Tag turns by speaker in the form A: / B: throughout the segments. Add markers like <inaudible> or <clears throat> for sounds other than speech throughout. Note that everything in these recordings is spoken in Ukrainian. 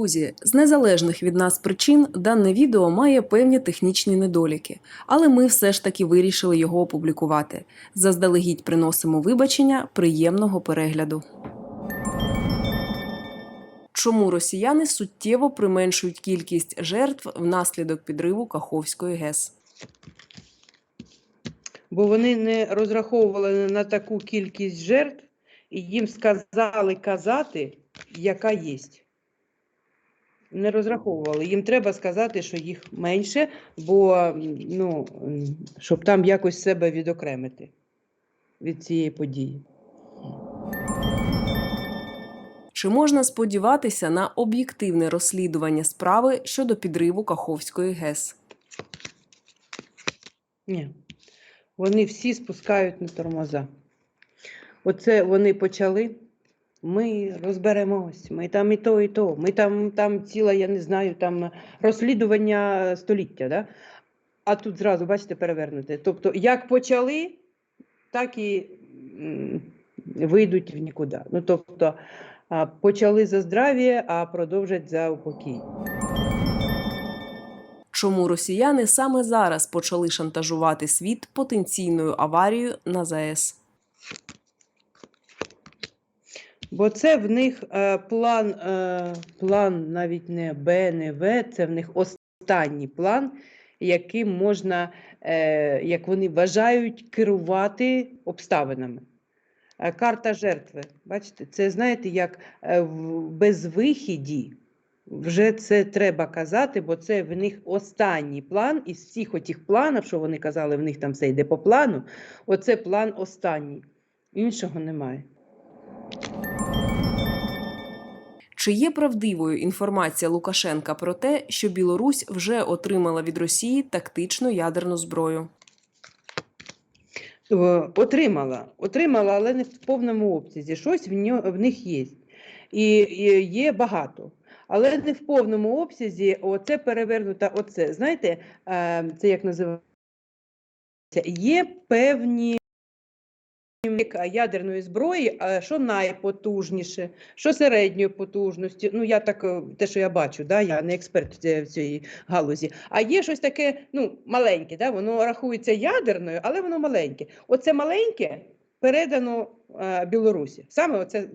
A: Друзі, з незалежних від нас причин дане відео має певні технічні недоліки, але ми все ж таки вирішили його опублікувати. Заздалегідь приносимо вибачення приємного перегляду. Чому росіяни суттєво применшують кількість жертв внаслідок підриву Каховської ГЕС?
B: бо вони не розраховували на таку кількість жертв, і їм сказали казати, яка є. Не розраховували. Їм треба сказати, що їх менше, бо ну, щоб там якось себе відокремити від цієї події.
A: Чи можна сподіватися на об'єктивне розслідування справи щодо підриву Каховської ГЕС?
B: Ні. Вони всі спускають на тормоза. Оце вони почали. Ми розберемось, ми там і то, і то. Ми там, там ціла, я не знаю, там розслідування століття. Да? А тут зразу, бачите, перевернути. Тобто, як почали, так і вийдуть в нікуди. Ну, тобто, почали за здрав'я, а продовжать за упокій.
A: Чому росіяни саме зараз почали шантажувати світ потенційною аварією на ЗАЕС?
B: Бо це в них е, план, е, план навіть не Б, не В, це в них останній план, яким можна, е, як вони вважають, керувати обставинами. Е, Карта жертви. Бачите, це знаєте, як е, в безвихіді. Вже це треба казати, бо це в них останній план із всіх отих планів, що вони казали, в них там все йде по плану. Оце план останній. Іншого немає.
A: Чи є правдивою інформація Лукашенка про те, що Білорусь вже отримала від Росії тактичну ядерну зброю?
B: Е, Отримала, отримала, але не в повному обсязі. Щось в, них є. І, є багато. Але не в повному обсязі оце перевернута оце. Знаєте, е, це як називається? Є певні ядерної зброї, що найпотужніше, що середньої потужності. Ну, я так, е, те, що я бачу, да, я не експерт в цій- галузі. А є щось таке, ну, маленьке, да, воно рахується ядерною, але воно маленьке. Оце маленьке передано е, Білорусі. Саме оце.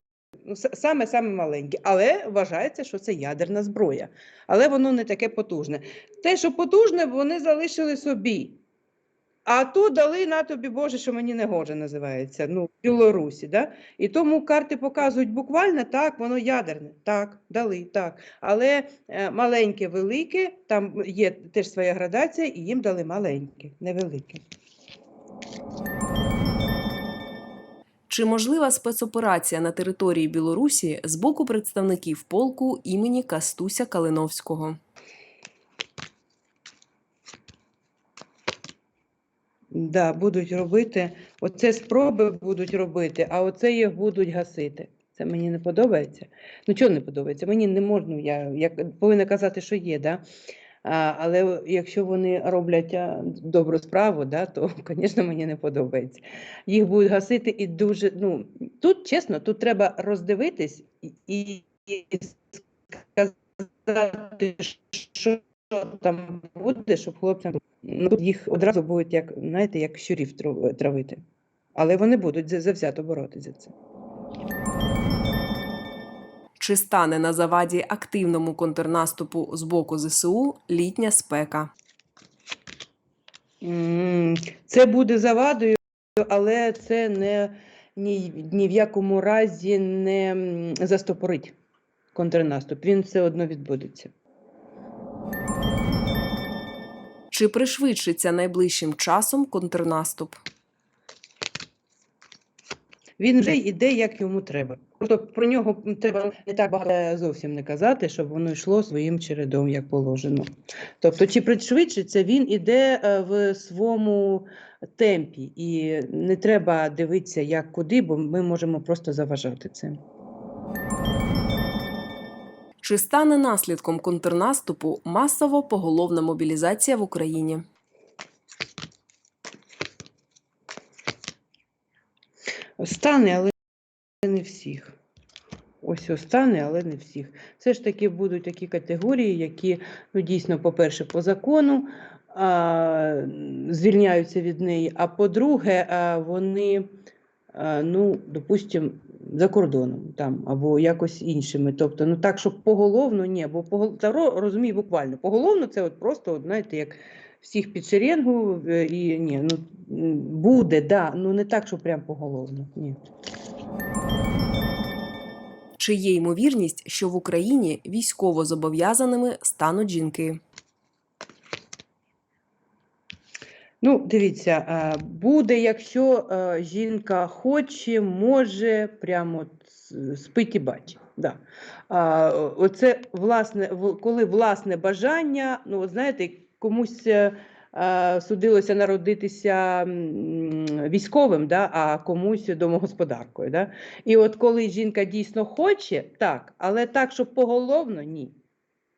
B: Ну, саме саме маленьке, але вважається, що це ядерна зброя. Але воно не таке потужне. Те, що потужне, вони залишили собі. А то дали на тобі Боже, що мені не гоже називається. Ну, в Білорусі, да? І тому карти показують буквально так, воно ядерне. Так, дали, так. Але е, маленьке, велике, там є теж своя градація, і їм дали маленьке, невелике.
A: Чи можлива спецоперація на території Білорусі з боку представників полку імені Кастуся Калиновського?
B: Да, будуть робити. Оце спроби будуть робити, а оце їх будуть гасити. Це мені не подобається. Ну, чого не подобається? Мені не можна, я, я повинна казати, що є, да? А, але якщо вони роблять добру справу, да, то, <laughs> звісно, мені не подобається. Їх будуть гасити і дуже. Ну, тут, чесно, тут треба роздивитись і, і сказати, що там буде, щоб хлопцям ну, тут їх одразу будуть, як, знаєте, як щурів травити. Але вони будуть завзято боротися за це.
A: Чи стане на заваді активному контрнаступу з боку ЗСУ літня спека?
B: Це буде завадою, але це не ні, ні в якому разі не застопорить контрнаступ. Він все одно відбудеться.
A: Чи пришвидшиться найближчим часом контрнаступ?
B: Він вже йде, як йому треба. Просто про нього треба не так багато зовсім не казати, щоб воно йшло своїм чередом, як положено. Тобто, чи пришвидшиться, він іде е, в своєму темпі, і не треба дивитися, як куди, бо ми можемо просто заважати цим.
A: Чи стане наслідком контрнаступу масово поголовна мобілізація в Україні?
B: Стане, але не всіх. Ось ось стане, але не всіх. Все ж таки будуть такі категорії, які ну, дійсно, по-перше, по закону а, звільняються від неї, а по-друге, вони, а, ну, допустимо, за кордоном там або якось іншими. Тобто, ну так, щоб поголовно, ні, бо погол... та ро- розумію буквально. Поголовно це от просто, от, знаєте, як всіх під шеренгу е, і ні, ну буде, да, ну не так, що прям поголовно. Ні.
A: Чи є ймовірність, що в Україні військово зобов'язаними стануть жінки?
B: Ну, дивіться, е, буде, якщо е, жінка хоче, може, прямо спить і бачить. Да. Оце власне, коли власне бажання, ну, знаєте, комусь е, судилося народитися військовим, да, а комусь домогосподаркою. Да? І от коли жінка дійсно хоче, так, але так, щоб поголовно, ні.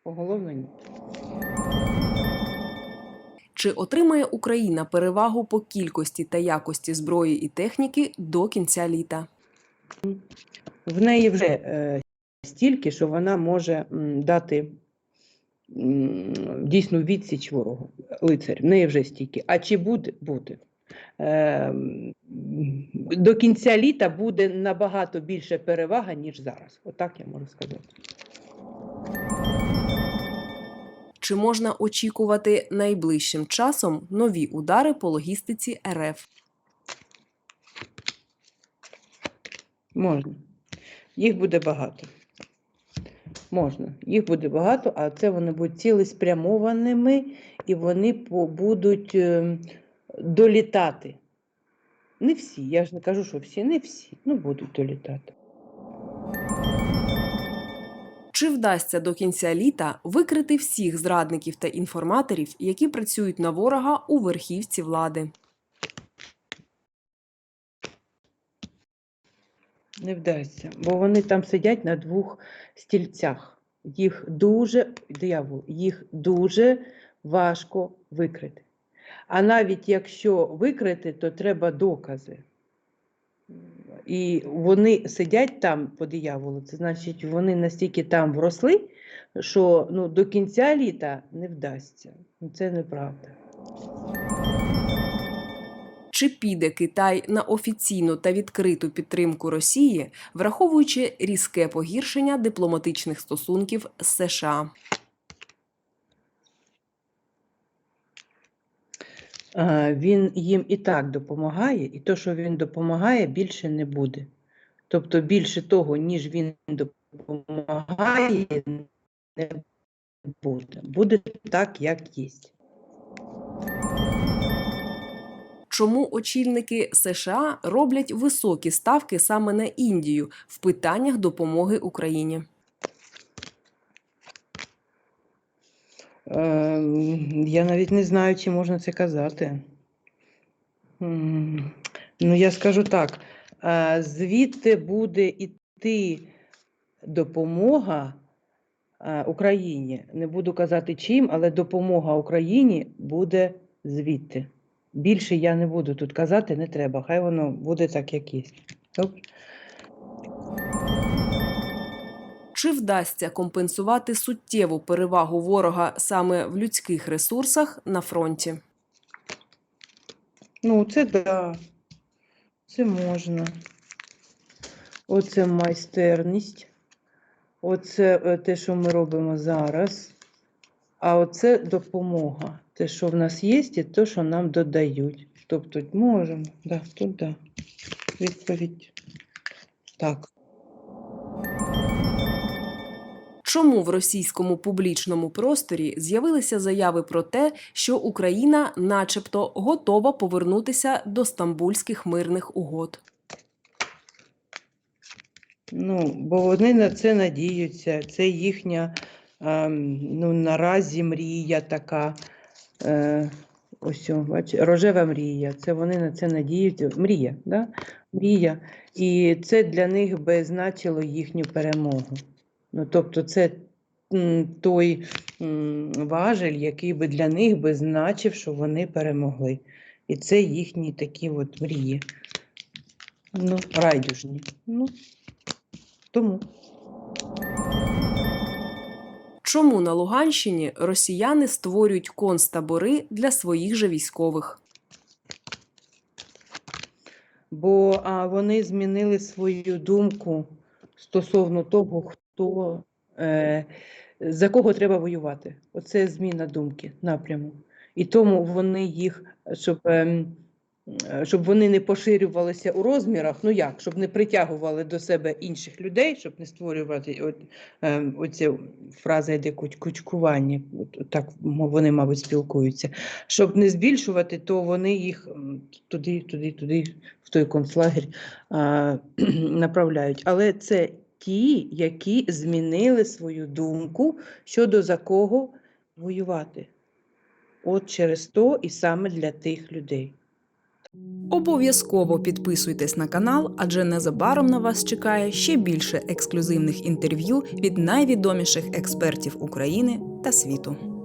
B: Поголовно ні.
A: Чи отримає Україна перевагу по кількості та якості зброї і техніки до кінця літа?
B: в неї вже е, стільки, що вона може м, дати м, дійсну відсіч ворогу, лицарю. В неї вже стільки. А чи буде? Буде. Е, до кінця літа буде набагато більше перевага, ніж зараз. Отак я можу сказати.
A: Чи можна очікувати найближчим часом нові удари по логістиці РФ?
B: Можна. Їх буде багато. Можна. Їх буде багато, а це вони будуть цілеспрямованими і вони будуть е, долітати. Не всі, я ж не кажу, що всі, не всі, ну будуть долітати.
A: Чи вдасться до кінця літа викрити всіх зрадників та інформаторів, які працюють на ворога у верхівці влади?
B: Не вдасться, бо вони там сидять на двох стільцях. Їх дуже, диявол, їх дуже важко викрити. А навіть якщо викрити, то треба докази. І вони сидять там по дияволу, це значить, вони настільки там вросли, що ну, до кінця літа не вдасться. Ну, Це неправда.
A: Чи піде Китай на офіційну та відкриту підтримку Росії, враховуючи різке погіршення дипломатичних стосунків з США?
B: Він їм і так допомагає, і то, що він допомагає, більше не буде. Тобто більше того, ніж він допомагає, не буде. Буде так, як є.
A: Чому очільники США роблять високі ставки саме на Індію в питаннях допомоги Україні?
B: Я навіть не знаю, чи можна це казати. Ну, я скажу так: е, звідти буде йти допомога е, Україні. Не буду казати чим, але допомога Україні буде звідти. Більше я не буду тут казати, не треба. Хай воно буде так, як є.
A: Чи вдасться компенсувати суттєву перевагу ворога саме в людських ресурсах на фронті?
B: Ну, це да. Це можна. Оце майстерність. Оце е, те, що ми робимо зараз. А оце допомога. Те, що в нас є, і те, що нам додають. Тобто можемо. Да, тут да. Відповідь. Так.
A: Чому в російському публічному просторі з'явилися заяви про те, що Україна, начебто, готова повернутися до стамбульських мирних угод?
B: Ну, бо вони на це надіються. Це їхня ем, ну, наразі мрія така. Е, ось, бач, рожева мрія. Це вони на це надіються. Мрія, да? мрія. І це для них би значило їхню перемогу. Ну, тобто, це той важель, який би для них би значив, що вони перемогли. І це їхні такі от мрії. Ну, райдужні. Ну, тому.
A: Чому на Луганщині росіяни створюють концтабори для своїх же військових?
B: бо а, вони змінили свою думку стосовно того, хто е, за кого треба воювати. Оце зміна думки, напряму. І тому вони їх, щоб, е, щоб вони не поширювалися у розмірах, ну як, щоб не притягували до себе інших людей, щоб не створювати от, ем, оця фраза йде кучкування, так вони, мабуть, спілкуються. Щоб не збільшувати, то вони їх туди, туди, туди, в той концлагер а, <clears throat> направляють. Але це ті, які змінили свою думку щодо за кого воювати. От через то і саме для тих людей.
A: Обов'язково підписуйтесь на канал, адже незабаром на вас чекає ще більше ексклюзивних інтерв'ю від найвідоміших експертів України та світу.